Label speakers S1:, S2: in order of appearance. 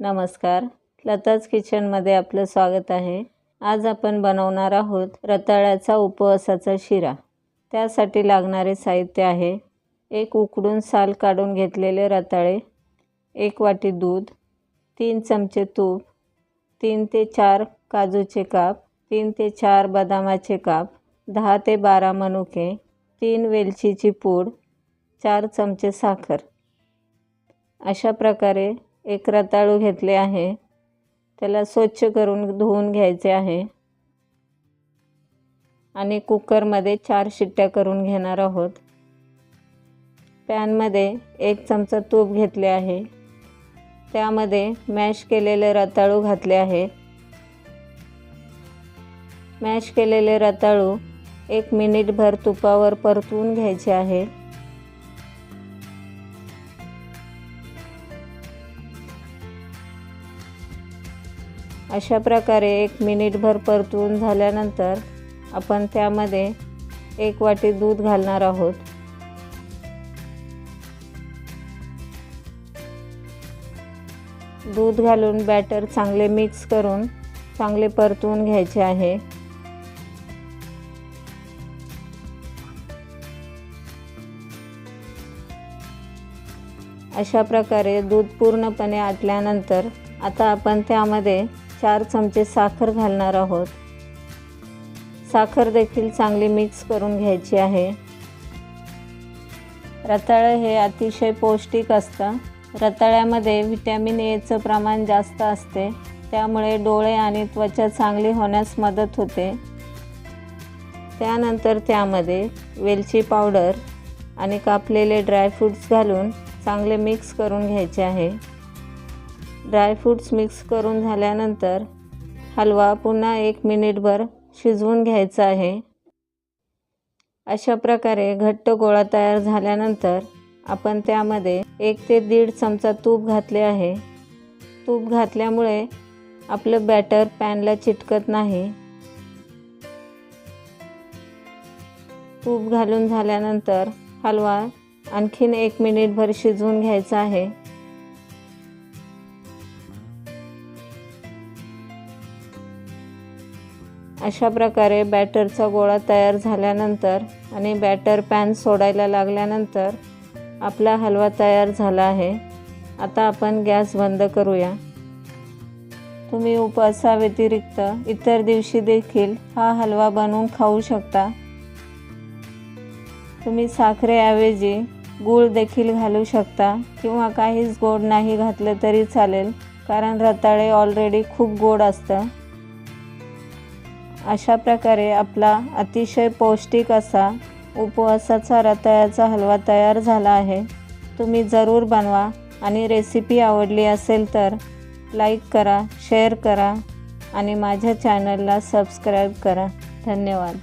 S1: नमस्कार. लताज किचनमध्ये आपलं स्वागत आहे. आज आपण बनवणार आहोत रताळ्याचा उपवासाचा शिरा. त्यासाठी लागणारे साहित्य आहे. एक उकडून साल काढून घेतलेले रताळे एक वाटी दूध तीन चमचे तूप तीन ते चार काजूचे काप तीन ते चार बदामाचे काप दहा ते बारा मनुके तीन वेलचीची पूड चार चमचे साखर. अशा प्रकारे एक रताळू घेतले आहे. त्याला स्वच्छ करून धुवून घ्यायचे आहे. आणि कुकरमध्ये चार शिट्ट्या करून घेणार आहोत. पॅनमध्ये एक चमचा तूप घेतले आहे. त्यामध्ये मॅश केलेले रताळू घातले आहे. मॅश केलेले रताळू एक मिनिटभर तुपावर परतवून घ्यायचे आहे. अशा प्रकारे एक मिनिटभर परतवून झाल्यानंतर आपण त्यामध्ये एक वाटी दूध घालणार आहोत. दूध घालून बॅटर चांगले मिक्स करून चांगले परतवून घ्यायचे आहे. अशा प्रकारे दूध पूर्णपणे आटल्यानंतर आता आपण त्यामध्ये चार चमचे साखर घालणार आहोत. साखर देखील चांगली मिक्स करून घ्यायची आहे. रताळं हे अतिशय पौष्टिक असतं. रताळ्यामध्ये व्हिटॅमिन एचं प्रमाण जास्त असते. त्यामुळे डोळे आणि त्वचा चांगली होण्यास मदत होते. त्यानंतर त्यामध्ये वेलची पावडर आणि कापलेले ड्रायफ्रूट्स घालून चांगले मिक्स करून घ्यायचे आहे. ड्रायफ्रूट्स मिक्स करून झाल्यानंतर हलवा पुन्हा एक मिनिटभर शिजवून घ्यायचा आहे. अशा प्रकारे घट्ट गोळा तयार झाल्यानंतर आपण त्यामध्ये एक ते दीड चमचा तूप घातले आहे. तूप घातल्यामुळे आपलं बॅटर पॅनला चिटकत नाही. तूप घालून झाल्यानंतर हलवा आणखीन एक मिनिटभर शिजवून घ्यायचा आहे. अशा प्रकारे बॅटरचा गोळा तयार झाल्यानंतर आणि बॅटर पॅन सोडायला लागल्यानंतर आपला हलवा तयार झाला आहे. आता आपण गॅस बंद करूया. तुम्ही उपवासाव्यतिरिक्त इतर दिवशी देखील हा हलवा बनवून खाऊ शकता. तुम्ही साखरेऐवजी गूळ देखील घालू शकता किंवा काहीच गोड नाही घातलं तरी चालेल कारण रताळे ऑलरेडी खूप गोड असतं. अशा प्रकारे आपला अतिशय पौष्टिक असा उपवासाचा रताळ्याचा हलवा तयार झाला आहे. तुम्ही जरूर बनवा आणि रेसिपी आवडली असेल तर लाईक करा शेअर करा आणि माझ्या चॅनलला सबस्क्राईब करा. धन्यवाद.